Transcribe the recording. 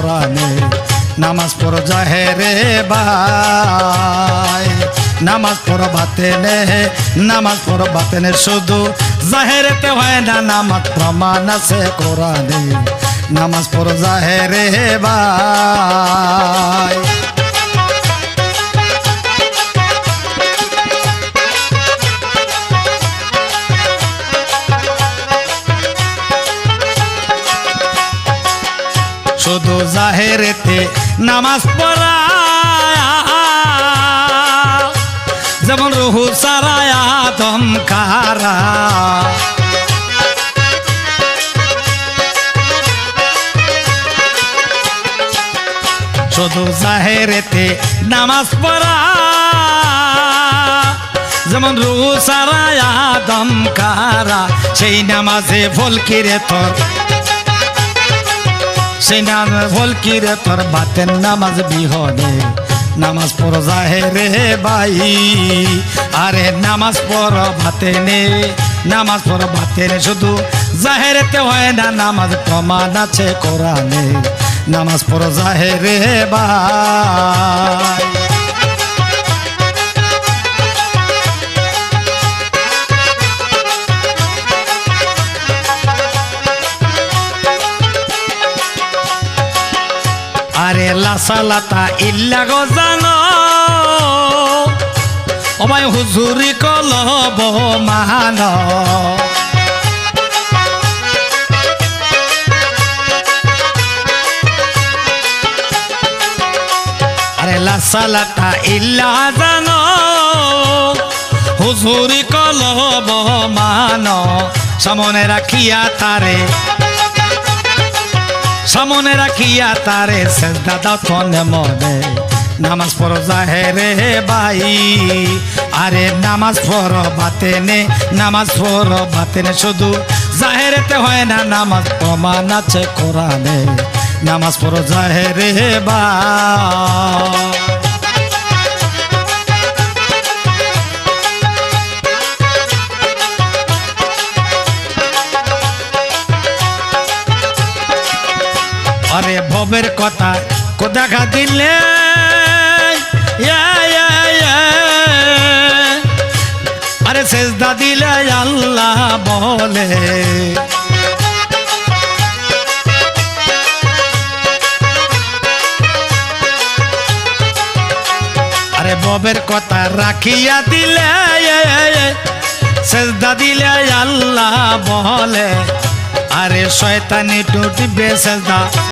কোরআনে নামাজ পড়ো জাহেরে ভাই। নামাজ পড়ো বাতেনে, নামাজ পড়ো বাতেনে শুধু। জাহেরেতে হয় না নামাজ, প্রমাণ আছে কোরআনে। নামাজ পড়ো জাহেরে ভাই। জাহেরেতে নামাজ পড়া। যেমন রুহু সারায়া দমকারা শুধু জাহেরেতে নামাজ পড়া। যেমন রুহু সারায়া দমকারা সেই নামাজে ফলকিরে তোর সেই নাম ভলকিরে তোর বাতেন নামাজ বিহনে। নামাজ পড় জাহে রে ভাই, আরে নামাজ পড় ভাতে নে নামাজ পড় ভাতে নে শুধু জাহেরেতে হয় না, নামাজ প্রমাণ আছে কোরআনে। নামাজ পড় জাহে রে ভাই। আরে লাসালাতা ইল্লা গো জানো। অমায় হুজুরি কলব মান আরে লাসালাতা ইল্লা জানো। হুজুরি কলব মান সামনে রাখিয়া তারে সামনে রাখিয়া তারে সেজদা দাও তনে মনে। নামাজ পড়ো জাহেরে ভাই, আরে নামাজ পড়ো বাতে নে নামাজ পড়ো বাতে নে শুধু। জাহেরেতে হয় না নামাজ, প্রমাণ আছে কোরআনে। নামাজ পড়ো জাহেরে ভাই। ভবের কথা কো দেখা দিলে। আরে সেজদা দিলে আল্লাহ বলে। আরে ববের কথা রাখিয়া দিলে, সেজদা দিলে আল্লাহ বলে। আরে শয়তানি টুটবে সেজদা।